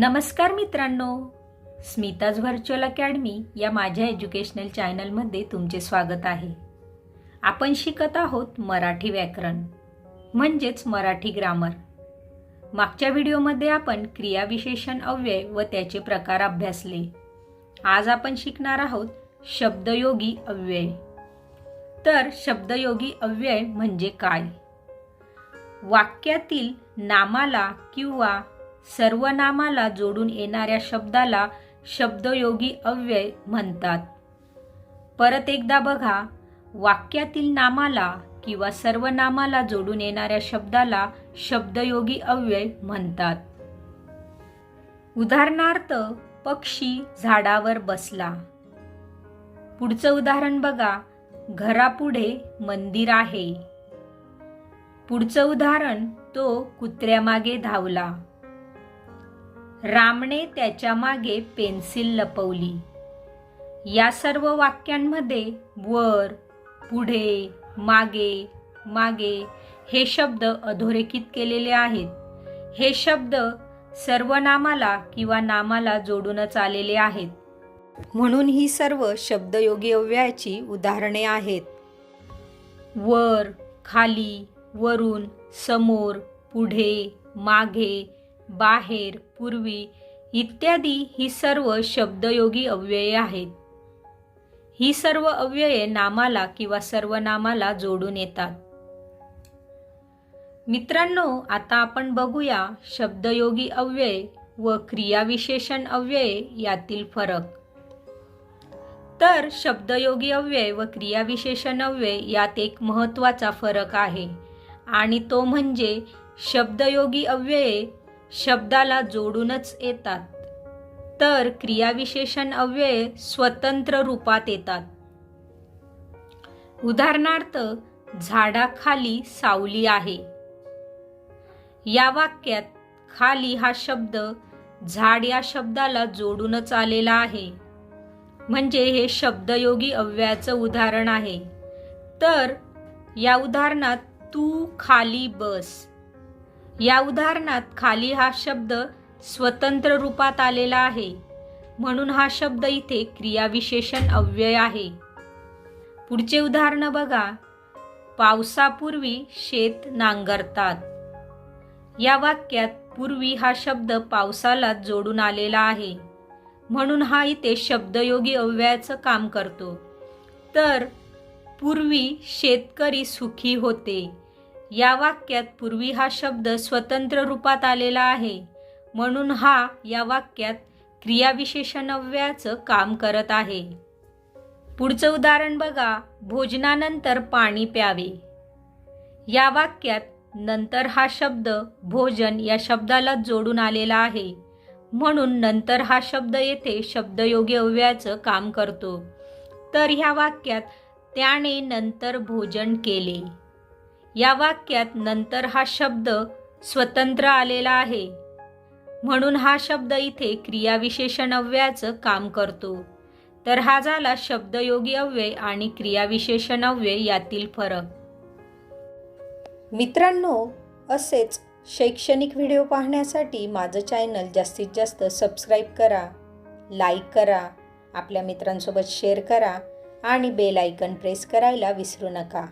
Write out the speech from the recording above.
नमस्कार मित्रांनो. Smita's virtual academy या माझ्या एज्युकेशनल चॅनलमध्ये तुमचे स्वागत आहे. आपण शिकत आहोत मराठी व्याकरण म्हणजेच मराठी ग्रामर मागच्या व्हिडिओमध्ये आपण क्रियाविशेषण अव्यय व त्याचे प्रकार अभ्यासले. आज आपण शिकणार आहोत शब्दयोगी अव्यय. तर शब्दयोगी अव्यय म्हणजे काय? वाक्यातील नामाला किंवा सर्वनामाला जोडून येणाऱ्या शब्दाला शब्दयोगी अव्यय म्हणतात. परत एकदा बघा वाक्यातील नामाला किंवा सर्वनामाला जोडून येणाऱ्या शब्दाला शब्दयोगी अव्यय म्हणतात. उदाहरणार्थ पक्षी झाडावर बसला. पुढचं उदाहरण बघा घरापुढे मंदिर आहे. पुढचं उदाहरण तो कुत्र्यामागे धावला. रामने त्याच्यामागे पेन्सिल लपवली. या सर्व वाक्यांमध्ये वर पुढे मागे मागे हे शब्द अधोरेखित केलेले आहेत. हे शब्द सर्वनामाला किंवा नामाला जोडूनच आलेले आहेत. म्हणून ही सर्व शब्दयोगी अव्ययाची उदाहरणे आहेत. वर खाली वरून समोर पुढे मागे बाहेर पूर्वी इत्यादी ही सर्व शब्दयोगी अव्यये आहेत. ही सर्व अव्यये नामाला किंवा सर्वनामाला जोडून येतात. मित्रांनो आता आपण बघूया शब्दयोगी अव्यय व क्रियाविशेषण अव्यय यातील फरक. तर शब्दयोगी अव्यय व क्रियाविशेषण अव्यय यात एक महत्त्वाचा फरक आहे आणि तो म्हणजे शब्दयोगी अव्यये शब्दाला जोडूनच येतात. तर क्रियाविशेषण अव्यय स्वतंत्र रूपात येतात. उदाहरणार्थ झाडाखाली सावली आहे. या वाक्यात खाली हा शब्द झाड या शब्दाला जोडूनच आलेला आहे. म्हणजे हे शब्दयोगी अव्ययाचं उदाहरण आहे. तर या उदाहरणात तू खाली बस. या उदाहरणात खाली हा शब्द स्वतंत्र रूपात आलेला आहे. म्हणून हा शब्द इथे क्रियाविशेषण अव्यय आहे. पुढचे उदाहरण बघा. पावसापूर्वी शेत नांगरतात. या वाक्यात पूर्वी हा शब्द पावसाला जोडून आलेला आहे. म्हणून हा इथे शब्दयोगी अव्ययाचं काम करतो. तर पूर्वी शेतकरी सुखी होते. या वाक्यात पूर्वी हा शब्द स्वतंत्र रूपात आलेला आहे. म्हणून हा या वाक्यात क्रियाविशेषणव्याचं काम करत आहे. पुढचं उदाहरण बघा. भोजनानंतर पाणी प्यावे. या वाक्यात नंतर हा शब्द भोजन या शब्दाला जोडून आलेला आहे. म्हणून नंतर हा शब्द येथे शब्दयोगी अव्याचं काम करतो. तर ह्या वाक्यात त्याने नंतर भोजन केले. या वाक्यात नंतर हा शब्द स्वतंत्र आलेला आहे. म्हणून हा शब्द इथे क्रियाविशेषण अव्ययाचं काम करतो. तर हा झाला शब्दयोगी अव्यय आणि क्रियाविशेषण अव्यय यातील फरक. मित्रांनो असेच शैक्षणिक व्हिडिओ पाहण्यासाठी माझं चॅनल जास्तीत जास्त सबस्क्राईब करा लाईक करा आपल्या मित्रांसोबत शेअर करा आणि बेल आयकन प्रेस करायला विसरू नका.